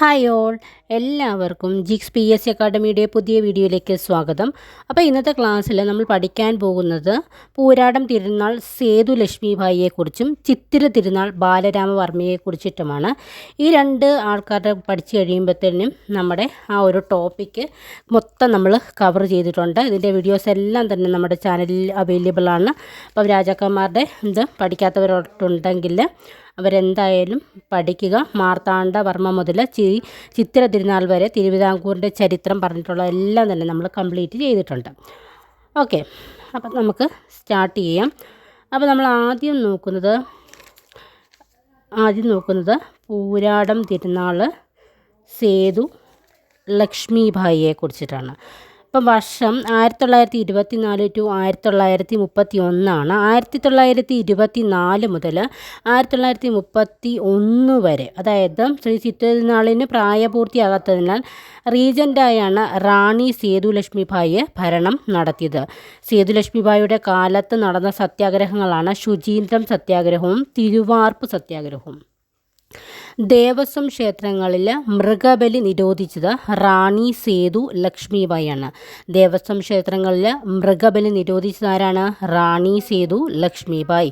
Hi all. എല്ലാവർക്കും ജിക്സ് P S C അക്കാഡമിയുടെ പുതിയ വീഡിയോയിലേക്ക് സ്വാഗതം. അപ്പോൾ ഇന്നത്തെ ക്ലാസ്സിൽ നമ്മൾ പഠിക്കാൻ പോകുന്നത് പൂരാടം തിരുനാൾ സേതു ലക്ഷ്മിഭായിയെക്കുറിച്ചും ചിത്തിര തിരുനാൾ ബാലരാമവർമ്മയെക്കുറിച്ചിട്ടുമാണ് ഈ രണ്ട് ആൾക്കാരുടെ പഠിച്ചു കഴിയുമ്പോഴത്തേനും നമ്മുടെ ആ ഒരു ടോപ്പിക്ക് മൊത്തം നമ്മൾ കവർ ചെയ്തിട്ടുണ്ട്. ഇതിന്റെ വീഡിയോസ് എല്ലാം തന്നെ നമ്മുടെ ചാനലിൽ അവൈലബിൾ ആണ്. അപ്പോൾ രാജാക്കന്മാരുടെ ഇത് പഠിക്കാത്തവരുണ്ടെങ്കിൽ അവരെന്തായാലും പഠിക്കുക. മാർത്താണ്ഡ വർമ്മ മുതൽ ചി ചിത്തിര തിരുനാൾ വരെ തിരുവിതാംകൂറിന്റെ ചരിത്രം പറഞ്ഞിട്ടുള്ള എല്ലാം തന്നെ നമ്മൾ കംപ്ലീറ്റ് ചെയ്തിട്ടുണ്ട്. ഓക്കെ അപ്പം നമുക്ക് സ്റ്റാർട്ട് ചെയ്യാം. അപ്പോൾ നമ്മൾ ആദ്യം നോക്കുന്നത് ആദ്യം നോക്കുന്നത് പൂരാടം തിരുനാൾ സേതു ലക്ഷ്മിഭായിയെ കുറിച്ചിട്ടാണ്. ഇപ്പം വർഷം ആയിരത്തി തൊള്ളായിരത്തി ഇരുപത്തി നാല് ടു ആയിരത്തി തൊള്ളായിരത്തി മുപ്പത്തി ഒന്നാണ് ആയിരത്തി തൊള്ളായിരത്തി ഇരുപത്തി നാല് മുതൽ ആയിരത്തി തൊള്ളായിരത്തി മുപ്പത്തി ഒന്ന് വരെ. അതായത് ശ്രീ ചിത്രനാളിന് പ്രായപൂർത്തിയാകാത്തതിനാൽ റീജന്റായാണ് റാണി സേതുലക്ഷ്മിഭായി ഭരണം നടത്തിയത്. സേതുലക്ഷ്മിഭായിയുടെ കാലത്ത് നടന്ന സത്യാഗ്രഹങ്ങളാണ് ശുചീന്ദ്രം സത്യാഗ്രഹവും തിരുവാർപ്പ് സത്യാഗ്രഹവും. ദേവസ്വം ക്ഷേത്രങ്ങളിൽ മൃഗബലി നിരോധിച്ചത് റാണി സേതു ലക്ഷ്മിബായിയാണ് ദേവസ്വം ക്ഷേത്രങ്ങളിൽ മൃഗബലി നിരോധിച്ചത് ആരാണ്? റാണി സേതു ലക്ഷ്മിബായി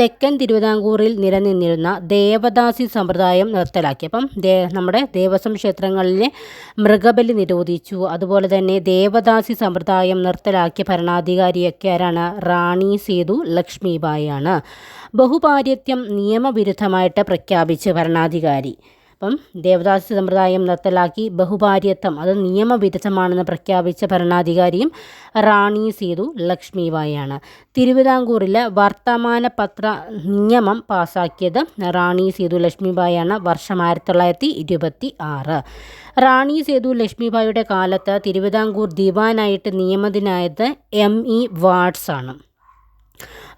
തെക്കൻ തിരുവിതാംകൂറിൽ നിലനിന്നിരുന്ന ദേവദാസി സമ്പ്രദായം നിർത്തലാക്കി. അപ്പം ദേ നമ്മുടെ ദേവസ്വം ക്ഷേത്രങ്ങളിൽ മൃഗബലി നിരോധിച്ചു. അതുപോലെ തന്നെ ദേവദാസി സമ്പ്രദായം നിർത്തലാക്കിയ ഭരണാധികാരിയൊക്കെ ആരാണ്? റാണി സേതു ലക്ഷ്മിബായിയാണ് ബഹുഭാര്യത്വം നിയമവിരുദ്ധമായിട്ട് പ്രഖ്യാപിച്ച് ഭരണാധികാരി അപ്പം ദേവദാസി സമ്പ്രദായം നിർത്തലാക്കി ബഹുഭാര്യത്വം അത് നിയമവിരുദ്ധമാണെന്ന് പ്രഖ്യാപിച്ച ഭരണാധികാരിയും റാണി സേതു ലക്ഷ്മിബായിയാണ് തിരുവിതാംകൂറിലെ വർത്തമാന പത്ര നിയമം പാസാക്കിയത് റാണി സേതു ലക്ഷ്മിബായിയാണ് വർഷം ആയിരത്തി തൊള്ളായിരത്തി ഇരുപത്തി ആറ് റാണി സേതു ലക്ഷ്മിബായിയുടെ കാലത്ത് തിരുവിതാംകൂർ ദിവാനായിട്ട് നിയമിതനായത് എം ഇ വാട്സ് ആണ്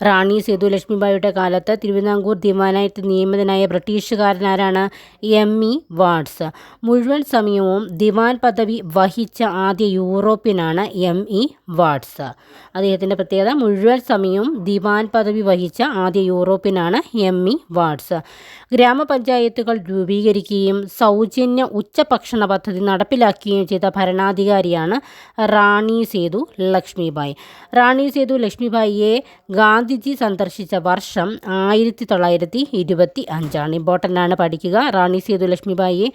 റാണി സേതു ലക്ഷ്മിബായിയുടെ കാലത്ത് തിരുവിതാംകൂർ ദിവാനായിട്ട് നിയമിതനായ ബ്രിട്ടീഷുകാരനാരാണ് എം ഇ വാട്സ്. മുഴുവൻ സമയവും ദിവാൻ പദവി വഹിച്ച ആദ്യ യൂറോപ്യനാണ് എം ഇ വാട്സ്. അദ്ദേഹത്തിന്റെ പ്രത്യേകത മുഴുവൻ സമയവും ദിവാൻ പദവി വഹിച്ച ആദ്യ യൂറോപ്യനാണ് എം ഇ വാട്സ്. ഗ്രാമപഞ്ചായത്തുകൾ രൂപീകരിക്കുകയും സൗജന്യ ഉച്ചഭക്ഷണ പദ്ധതി നടപ്പിലാക്കുകയും ചെയ്ത ഭരണാധികാരിയാണ് റാണി സേതു ലക്ഷ്മിബായി. റാണി സേതു ലക്ഷ്മിബായിയെ ഗാന്ധിജി സന്ദർശിച്ച വർഷം ആയിരത്തി തൊള്ളായിരത്തി ഇരുപത്തി അഞ്ചാണ് ഇമ്പോർട്ടന്റ് ആണ് പഠിക്കുക. റാണി സേതു ലക്ഷ്മിബായി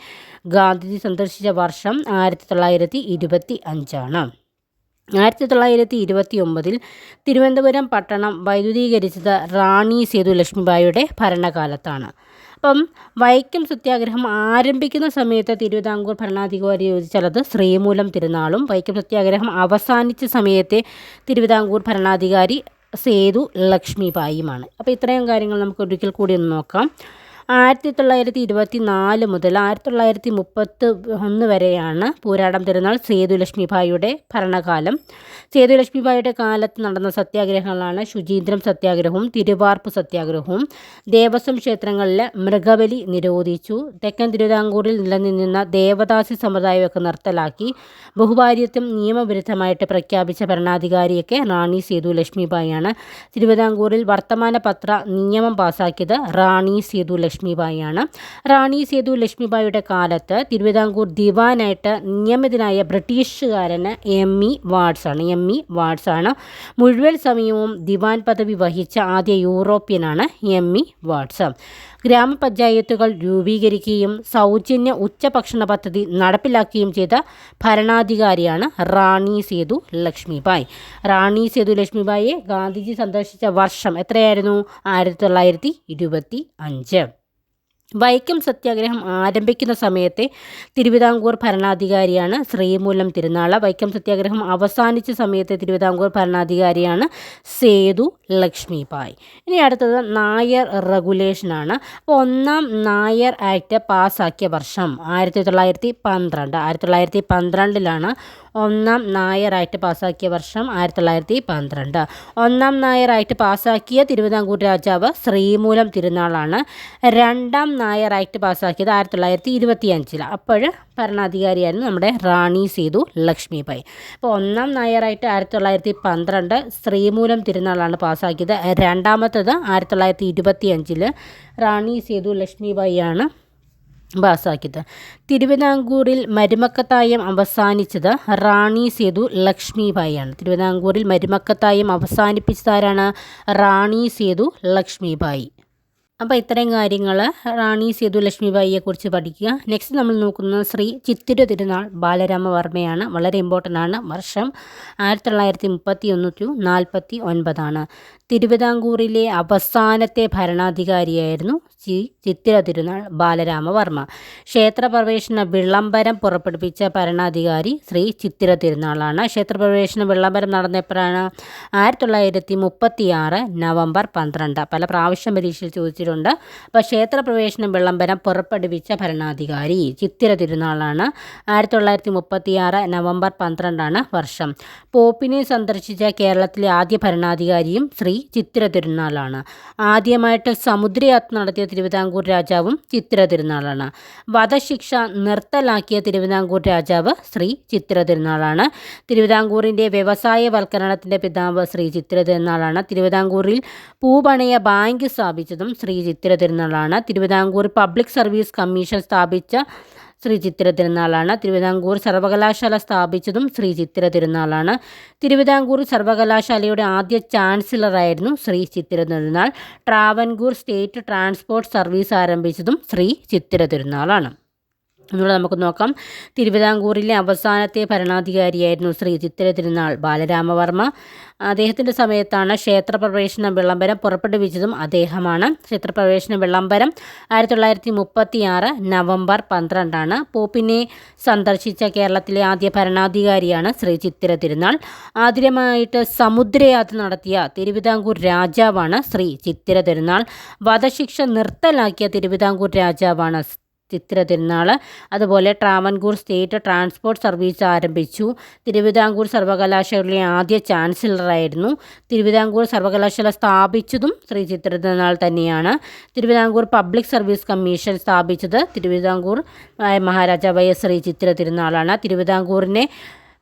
ഗാന്ധിജി സന്ദർശിച്ച വർഷം ആയിരത്തി തൊള്ളായിരത്തി ഇരുപത്തി അഞ്ചാണ് ആയിരത്തി തൊള്ളായിരത്തി ഇരുപത്തി ഒമ്പതിൽ തിരുവനന്തപുരം പട്ടണം വൈദ്യുതീകരിച്ചത് റാണി സേതു ലക്ഷ്മിബായിയുടെ ഭരണകാലത്താണ്. അപ്പം വൈക്കം സത്യാഗ്രഹം ആരംഭിക്കുന്ന സമയത്ത് തിരുവിതാംകൂർ ഭരണാധികാരി അത് ശ്രീമൂലം തിരുനാളും. വൈക്കം സത്യാഗ്രഹം അവസാനിച്ച സമയത്തെ തിരുവിതാംകൂർ ഭരണാധികാരി സേതു ലക്ഷ്മിബായിയുമാണ് അപ്പോൾ ഇത്രയും കാര്യങ്ങൾ നമുക്ക് ഒരിക്കൽ കൂടി ഒന്ന് നോക്കാം. ആയിരത്തി തൊള്ളായിരത്തി ഇരുപത്തി നാല് മുതൽ ആയിരത്തി തൊള്ളായിരത്തി മുപ്പത്തി ഒന്ന് വരെയാണ് പൂരാടം തിരുനാൾ സേതുലക്ഷ്മിഭായിയുടെ ഭരണകാലം. സേതുലക്ഷ്മിഭായിയുടെ കാലത്ത് നടന്ന സത്യാഗ്രഹങ്ങളാണ് ശുചീന്ദ്രം സത്യാഗ്രഹവും തിരുവാർപ്പ് സത്യാഗ്രഹവും. ദേവസ്വം ക്ഷേത്രങ്ങളിലെ മൃഗബലി നിരോധിച്ചു. തെക്കൻ തിരുവിതാംകൂറിൽ നിലനിന്നിരുന്ന ദേവദാസി സമ്പ്രദായമൊക്കെ നിർത്തലാക്കി. ബഹുഭാര്യത്വം നിയമവിരുദ്ധമായിട്ട് പ്രഖ്യാപിച്ച ഭരണാധികാരിയൊക്കെ റാണി സേതു ലക്ഷ്മിബായിയാണ് തിരുവിതാംകൂറിൽ വർത്തമാന പത്ര നിയമം പാസാക്കിയത് റാണി സേതു ലക്ഷ്മിബായിയാണ്. റാണി സേതു ലക്ഷ്മിബായിയുടെ കാലത്ത് തിരുവിതാംകൂർ ദിവാനായിട്ട് നിയമിതനായ ബ്രിട്ടീഷുകാരന് എം ഇ ആണ് എം ഇ ആണ് മുഴുവൻ സമയവും ദിവാൻ പദവി വഹിച്ച ആദ്യ യൂറോപ്യനാണ് എം ഇ വാട്സ്. ഗ്രാമപഞ്ചായത്തുകൾ രൂപീകരിക്കുകയും സൗജന്യ ഉച്ചഭക്ഷണ പദ്ധതി നടപ്പിലാക്കുകയും ചെയ്ത ഭരണാധികാരിയാണ് റാണി സേതു ലക്ഷ്മിബായി. റാണി സേതു ലക്ഷ്മിബായിയെ ഗാന്ധിജി സന്ദർശിച്ച വർഷം എത്രയായിരുന്നു? ആയിരത്തി തൊള്ളായിരത്തി ഇരുപത്തി അഞ്ച്. വൈക്കം സത്യാഗ്രഹം ആരംഭിക്കുന്ന സമയത്തെ തിരുവിതാംകൂർ ഭരണാധികാരിയാണ് ശ്രീമൂലം തിരുനാള. വൈക്കം സത്യാഗ്രഹം അവസാനിച്ച സമയത്തെ തിരുവിതാംകൂർ ഭരണാധികാരിയാണ് സേതു ലക്ഷ്മിബായി. ഇനി അടുത്തത് നായർ റെഗുലേഷനാണ്. അപ്പോൾ ഒന്നാം നായർ ആക്ട് പാസ്സാക്കിയ വർഷം ആയിരത്തി തൊള്ളായിരത്തി പന്ത്രണ്ട്. ആയിരത്തി തൊള്ളായിരത്തി പന്ത്രണ്ടിലാണ് ഒന്നാം നായറായിട്ട് പാസ്സാക്കിയ വർഷം ആയിരത്തി തൊള്ളായിരത്തി പന്ത്രണ്ട് ഒന്നാം നായറായിട്ട് പാസ്സാക്കിയ തിരുവിതാംകൂർ രാജാവ് ശ്രീമൂലം തിരുനാളാണ്. രണ്ടാം നായറായിട്ട് പാസ്സാക്കിയത് ആയിരത്തി തൊള്ളായിരത്തി ഇരുപത്തി അഞ്ചിൽ അപ്പോൾ ഭരണാധികാരിയായിരുന്നു നമ്മുടെ റാണി സേതു ലക്ഷ്മിബായി. അപ്പോൾ ഒന്നാം നായറായിട്ട് ആയിരത്തി തൊള്ളായിരത്തി പന്ത്രണ്ട് ശ്രീമൂലം തിരുനാളാണ് പാസ്സാക്കിയത് രണ്ടാമത്തത് ആയിരത്തി തൊള്ളായിരത്തി ഇരുപത്തി അഞ്ചിൽ റാണി സേതു ലക്ഷ്മിബായിയാണ്. പാസ്സാക്കിയത് തിരുവിതാംകൂറിൽ മരുമക്കത്തായം അവസാനിച്ചത് റാണി സേതു ലക്ഷ്മിബായിയാണ്. തിരുവിതാംകൂറിൽ മരുമക്കത്തായം അവസാനിപ്പിച്ചതാരാണ്? റാണി സേതു ലക്ഷ്മിബായി. അപ്പോൾ ഇത്രയും കാര്യങ്ങൾ റാണി സേതു ലക്ഷ്മിബായിയെ കുറിച്ച് പഠിക്കുക. നെക്സ്റ്റ് നമ്മൾ നോക്കുന്നത് ശ്രീ ചിത്തിര തിരുനാൾ ബാലരാമവർമ്മയാണ്. വളരെ ഇമ്പോർട്ടന്റ് ആണ്. വർഷം ആയിരത്തി തൊള്ളായിരത്തി മുപ്പത്തി ഒന്ന് ടു നാൽപ്പത്തി ഒൻപതാണ്. തിരുവിതാംകൂറിലെ അവസാനത്തെ ഭരണാധികാരിയായിരുന്നു ശ്രീ ചിത്തിര തിരുനാൾ ബാലരാമവർമ്മ. ക്ഷേത്രപ്രവേശന വിളംബരം പുറപ്പെടുവിച്ച ഭരണാധികാരി ശ്രീ ചിത്തിര തിരുനാളാണ്. ക്ഷേത്രപ്രവേശന വിളംബരം നടന്നപ്പോഴാണ് ആയിരത്തി തൊള്ളായിരത്തി മുപ്പത്തി ആറ് നവംബർ പന്ത്രണ്ട്. പല പ്രാവശ്യം പരീക്ഷയിൽ ചോദിച്ചിട്ടുണ്ട്. അപ്പോൾ ക്ഷേത്രപ്രവേശന വിളംബരം പുറപ്പെടുവിച്ച ഭരണാധികാരി ചിത്തിര തിരുനാളാണ്. ആയിരത്തി തൊള്ളായിരത്തി മുപ്പത്തി ആറ് നവംബർ പന്ത്രണ്ടാണ് വർഷം. പോപ്പിനെ സന്ദർശിച്ച കേരളത്തിലെ ആദ്യ ഭരണാധികാരിയും ശ്രീ ചിത്തിര തിരുനാളാണ് ആദ്യമായിട്ട് സമുദ്രയാത്ര നടത്തിയ തിരുവിതാംകൂർ രാജാവും ചിത്ര തിരുനാളാണ് വധശിക്ഷ നിർത്തലാക്കിയ തിരുവിതാംകൂർ രാജാവ് ശ്രീ ചിത്ര തിരുനാളാണ് തിരുവിതാംകൂറിന്റെ വ്യവസായവൽക്കരണത്തിന്റെ പിതാവ് ശ്രീ ചിത്ര തിരുനാളാണ് തിരുവിതാംകൂറിൽ പൂപണയ ബാങ്ക് സ്ഥാപിച്ചതും ശ്രീ ചിത്ര തിരുനാളാണ് തിരുവിതാംകൂർ പബ്ലിക് സർവീസ് കമ്മീഷൻ സ്ഥാപിച്ച ശ്രീ ചിത്തിര തിരുനാളാണ് തിരുവിതാംകൂർ സർവകലാശാല സ്ഥാപിച്ചതും ശ്രീ ചിത്തിര തിരുനാളാണ് തിരുവിതാംകൂർ സർവകലാശാലയുടെ ആദ്യ ചാൻസലറായിരുന്നു Shri Chithira Thirunal Travancore state transport service ആരംഭിച്ചതും Shri Chithira തിരുനാളാണ് ഇവിടെ നമുക്ക് നോക്കാം. തിരുവിതാംകൂറിലെ അവസാനത്തെ ഭരണാധികാരിയായിരുന്നു ശ്രീ ചിത്തിര തിരുനാൾ ബാലരാമവർമ്മ. അദ്ദേഹത്തിന്റെ സമയത്താണ് ക്ഷേത്രപ്രവേശന വിളംബരം പുറപ്പെടുവിച്ചതും അദ്ദേഹമാണ്. ക്ഷേത്രപ്രവേശന വിളംബരം ആയിരത്തി തൊള്ളായിരത്തി മുപ്പത്തി ആറ് നവംബർ പന്ത്രണ്ടാണ്. പോപ്പിനെ സന്ദർശിച്ച കേരളത്തിലെ ആദ്യ ഭരണാധികാരിയാണ് ശ്രീ ചിത്തിര തിരുനാൾ. ആദ്യമായിട്ട് സമുദ്രയാത്ര നടത്തിയ തിരുവിതാംകൂർ രാജാവാണ് ശ്രീ ചിത്തിര തിരുനാൾ. വധശിക്ഷ നിർത്തലാക്കിയ തിരുവിതാംകൂർ രാജാവാണ് ചിത്തിര തിരുനാൾ അതുപോലെ ട്രാവൻകൂർ സ്റ്റേറ്റ് ട്രാൻസ്പോർട്ട് സർവീസ് ആരംഭിച്ചു. തിരുവിതാംകൂർ സർവകലാശാലയിലെ ആദ്യ ചാൻസലറായിരുന്നു. തിരുവിതാംകൂർ സർവകലാശാല സ്ഥാപിച്ചതും ശ്രീ ചിത്ര തിരുനാൾ തന്നെയാണ്. തിരുവിതാംകൂർ പബ്ലിക് സർവീസ് കമ്മീഷൻ സ്ഥാപിച്ചത് തിരുവിതാംകൂർ മഹാരാജാവായ ശ്രീ ചിത്ര തിരുനാളാണ് തിരുവിതാംകൂറിനെ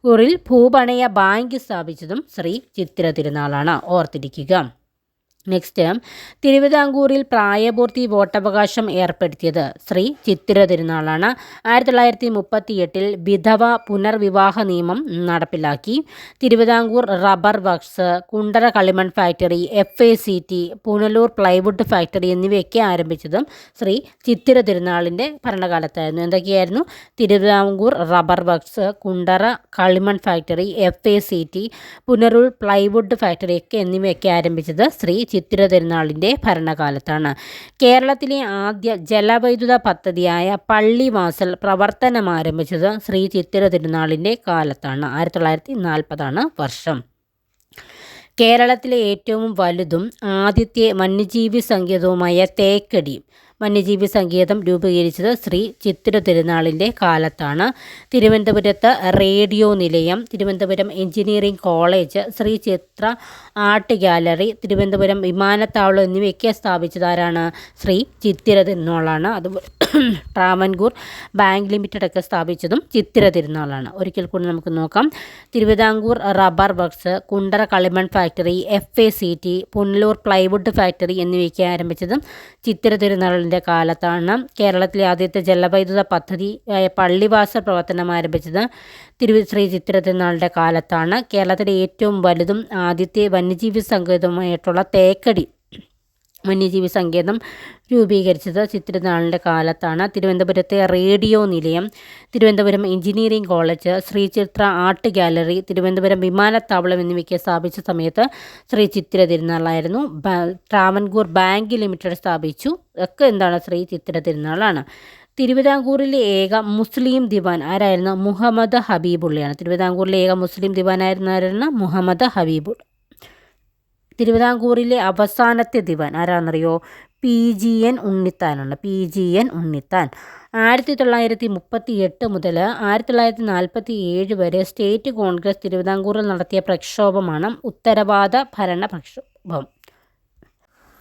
ൂറിൽ ഭൂപണയ ബാങ്ക് സ്ഥാപിച്ചതും ശ്രീ ചിത്ര തിരുനാളാണ് ഓർത്തിരിക്കുക. നെക്സ്റ്റ് തിരുവിതാംകൂറിൽ പ്രായപൂർത്തി വോട്ടവകാശം ഏർപ്പെടുത്തിയത് ശ്രീ ചിത്തിര തിരുനാളാണ്. ആയിരത്തി തൊള്ളായിരത്തി മുപ്പത്തി എട്ടിൽ വിധവ പുനർവിവാഹ നിയമം നടപ്പിലാക്കി. തിരുവിതാംകൂർ റബ്ബർ വർക്ക്സ് കുണ്ടറ കളിമൺ factory F A C T Punalur plywood factory എന്നിവയൊക്കെ ആരംഭിച്ചതും ശ്രീ ചിത്തിര തിരുനാളിന്റെ ഭരണകാലത്തായിരുന്നു. എന്തൊക്കെയായിരുന്നു? തിരുവിതാംകൂർ റബ്ബർ വർക്ക്സ് കുണ്ടറ കളിമൺ factory F A C T Punalur plywood factory ഒക്കെ എന്നിവയൊക്കെ ആരംഭിച്ചത് ശ്രീ ചിത്തിര തിരുനാളിന്റെ ഭരണകാലത്താണ്. കേരളത്തിലെ ആദ്യ ജലവൈദ്യുത പദ്ധതിയായ പള്ളിവാസൽ പ്രവർത്തനം ആരംഭിച്ചത് ശ്രീ ചിത്തിര തിരുനാളിന്റെ കാലത്താണ്. ആയിരത്തി തൊള്ളായിരത്തി നാൽപ്പതാണ് വർഷം. കേരളത്തിലെ ഏറ്റവും വലുതും ആദ്യത്തെ വന്യജീവി സങ്കേതവുമായ തേക്കടി വന്യജീവി സംഗീതം രൂപീകരിച്ചത് ശ്രീ ചിത്തിര തിരുനാളിന്റെ കാലത്താണ്. തിരുവനന്തപുരത്ത് റേഡിയോ നിലയം Thiruvananthapuram engineering college Sree Chitra art gallery Thiruvananthapuram വിമാനത്താവളം എന്നിവയൊക്കെ സ്ഥാപിച്ചതാരാണ് ശ്രീ ചിത്തിര തിരുനാളാണ്. അതുപോലെ ട്രാവൻകൂർ ബാങ്ക് ലിമിറ്റഡ് ഒക്കെ സ്ഥാപിച്ചതും ചിത്തിര തിരുനാളാണ്. ഒരിക്കൽ കൂടി നമുക്ക് നോക്കാം. തിരുവിതാംകൂർ റബ്ബർ വർക്ക്സ് കുണ്ടറ കളിമൺ factory F A C T Punalur plywood factory എന്നിവയൊക്കെ ആരംഭിച്ചതും ചിത്തിര തിരുനാളിന്റെ കാലത്താണ്. കേരളത്തിലെ ആദ്യത്തെ ജലവൈദ്യുത പദ്ധതി പള്ളിവാസ പ്രവർത്തനം ആരംഭിച്ചത് തിരുവി ശ്രീ ചിത്തിര തിരുനാളിന്റെ കാലത്താണ്. കേരളത്തിലെ ഏറ്റവും വലുതും ആദ്യത്തെ വന്യജീവി സങ്കേതവുമായിട്ടുള്ള തേക്കടി വന്യജീവി സങ്കേതം രൂപീകരിച്ചത് ചിത്രനാളിന്റെ കാലത്താണ്. തിരുവനന്തപുരത്തെ റേഡിയോ നിലയം Thiruvananthapuram engineering college Shri Chithra art gallery Thiruvananthapuram വിമാനത്താവളം എന്നിവയ്ക്ക് സ്ഥാപിച്ച സമയത്ത് ശ്രീ ചിത്ര തിരുനാളായിരുന്നു. ട്രാവൻകൂർ ബാങ്ക് ലിമിറ്റഡ് സ്ഥാപിച്ചു. ഒക്കെ എന്താണ് ശ്രീ ചിത്ര തിരുനാളാണ്. തിരുവിതാംകൂറിലെ ഏക മുസ്ലിം ദിവാൻ ആരായിരുന്നു? മുഹമ്മദ് ഹബീബുള്ളയാണ്. തിരുവിതാംകൂറിലെ ഏക മുസ്ലിം ദിവാൻ ആയിരുന്നു മുഹമ്മദ് ഹബീബുൾ. തിരുവിതാംകൂറിലെ അവസാനത്തെ ദിവാൻ ആരാണെന്നറിയോ P G N ഉണ്ണിത്താനാണ്. P G N Unnithan. ആയിരത്തി തൊള്ളായിരത്തി മുപ്പത്തി എട്ട് മുതൽ ആയിരത്തി തൊള്ളായിരത്തി നാൽപ്പത്തി ഏഴ് വരെ സ്റ്റേറ്റ് കോൺഗ്രസ് തിരുവിതാംകൂറിൽ നടത്തിയ പ്രക്ഷോഭമാണ് ഉത്തരവാദ ഭരണ പ്രക്ഷോഭം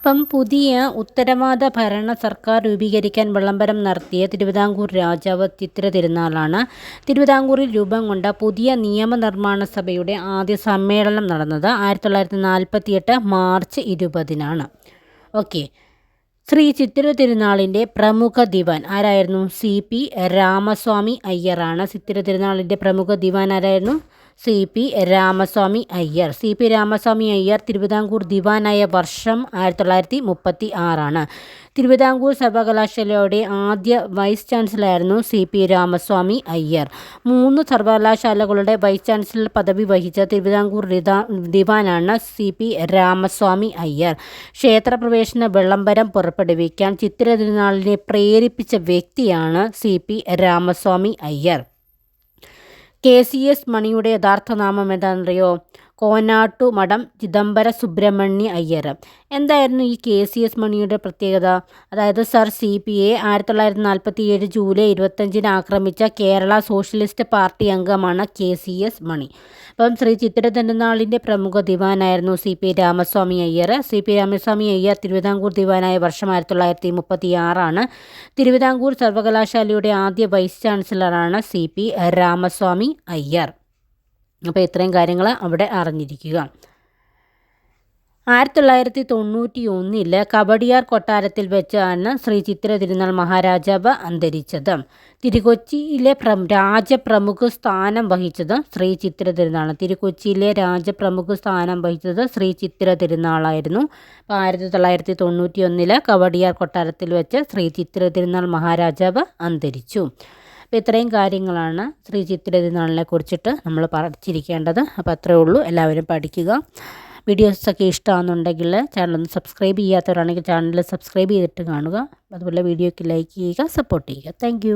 ഇപ്പം പുതിയ ഉത്തരവാദ ഭരണ സർക്കാർ രൂപീകരിക്കാൻ വിളംബരം നടത്തിയ തിരുവിതാംകൂർ രാജാവ് ചിത്ര തിരുനാളാണ്. തിരുവിതാംകൂറിൽ രൂപം കൊണ്ട പുതിയ നിയമനിർമ്മാണ സഭയുടെ ആദ്യ സമ്മേളനം നടന്നത് ആയിരത്തി തൊള്ളായിരത്തി നാൽപ്പത്തി എട്ട് മാർച്ച് ഇരുപതിനാണ്. ഓക്കെ. ശ്രീ ചിത്തിര തിരുനാളിന്റെ പ്രമുഖ ദിവാൻ ആരായിരുന്നു? സി പി രാമസ്വാമി അയ്യറാണ്. ചിത്തിര തിരുനാളിന്റെ പ്രമുഖ ദിവാൻ ആരായിരുന്നു? C P Ramaswamy Iyer. C P Ramaswamy Iyer Thiruvithamkoor ദിവാനായ വർഷം ആയിരത്തി തൊള്ളായിരത്തി മുപ്പത്തി ആറാണ് തിരുവിതാംകൂർ സർവകലാശാലയുടെ ആദ്യ വൈസ് ചാൻസലറായിരുന്നു സി പി രാമസ്വാമി അയ്യർ. മൂന്ന് സർവകലാശാലകളുടെ വൈസ് ചാൻസലർ പദവി വഹിച്ച തിരുവിതാംകൂർ ദിവാനാണ് സി പി രാമസ്വാമി അയ്യർ. ക്ഷേത്രപ്രവേശന വിളംബരം പുറപ്പെടുവിക്കാൻ ചിത്തിര തിരുനാളിനെ പ്രേരിപ്പിച്ച വ്യക്തിയാണ് C P Ramaswamy Iyer. K C S മണിയുടെ യഥാർത്ഥ നാമം എന്താണെന്നറിയോ? കോനാട്ടു മഠം ചിദംബര സുബ്രഹ്മണ്യ അയ്യർ. എന്തായിരുന്നു ഈ കെ സി എസ് മണിയുടെ പ്രത്യേകത? അതായത് സർ സി പി എ ആയിരത്തി തൊള്ളായിരത്തി നാൽപ്പത്തി ഏഴ് ജൂലൈ ഇരുപത്തഞ്ചിന് ആക്രമിച്ച കേരള സോഷ്യലിസ്റ്റ് പാർട്ടി അംഗമാണ് കെ സി എസ് മണി. അപ്പം ശ്രീ ചിത്തിര തിരുനാളിന്റെ പ്രമുഖ ദിവാനായിരുന്നു C P Ramaswamy Iyer. C P Ramaswamy Iyer Thiruvithamkoor ദിവാനായ വർഷം ആയിരത്തി തൊള്ളായിരത്തി മുപ്പത്തി ആറാണ് തിരുവിതാംകൂർ സർവകലാശാലയുടെ ആദ്യ വൈസ് ചാൻസലറാണ് സി പി രാമസ്വാമി അയ്യർ. അപ്പോൾ ഇത്രയും കാര്യങ്ങൾ അവിടെ അറിഞ്ഞിരിക്കുക. ആയിരത്തി തൊള്ളായിരത്തി തൊണ്ണൂറ്റി ഒന്നിൽ കബഡിയാർ കൊട്ടാരത്തിൽ വെച്ചാണ് ശ്രീ ചിത്ര തിരുനാൾ മഹാരാജാവ് അന്തരിച്ചത്. തിരുക്കൊച്ചിയിലെ പ്ര രാജപ്രമുഖ സ്ഥാനം വഹിച്ചത് ശ്രീ ചിത്ര തിരുനാൾ തിരുക്കൊച്ചിയിലെ രാജപ്രമുഖ സ്ഥാനം വഹിച്ചത് ശ്രീ ചിത്ര തിരുനാളായിരുന്നു. അപ്പോൾ ആയിരത്തി തൊള്ളായിരത്തി തൊണ്ണൂറ്റി ഒന്നിൽ കവടിയാർ കൊട്ടാരത്തിൽ വെച്ച് ശ്രീ ചിത്ര തിരുനാൾ മഹാരാജാവ് അന്തരിച്ചു. അപ്പോൾ ഇത്രയും കാര്യങ്ങളാണ് ശ്രീ ചിത്ര തിരുനാളിനെ കുറിച്ചിട്ട് നമ്മൾ പഠിച്ചിരിക്കേണ്ടത്. അപ്പോൾ അത്രയേ ഉള്ളൂ. എല്ലാവരും പഠിക്കുക. വീഡിയോസൊക്കെ ഇഷ്ടമാണെന്നുണ്ടെങ്കിൽ ചാനലൊന്ന് സബ്സ്ക്രൈബ് ചെയ്യാത്തവരാണെങ്കിൽ ചാനൽ സബ്സ്ക്രൈബ് ചെയ്തിട്ട് കാണുക. അതുപോലെ വീഡിയോയ്ക്ക് ലൈക്ക് ചെയ്യുക സപ്പോർട്ട് ചെയ്യുക. താങ്ക്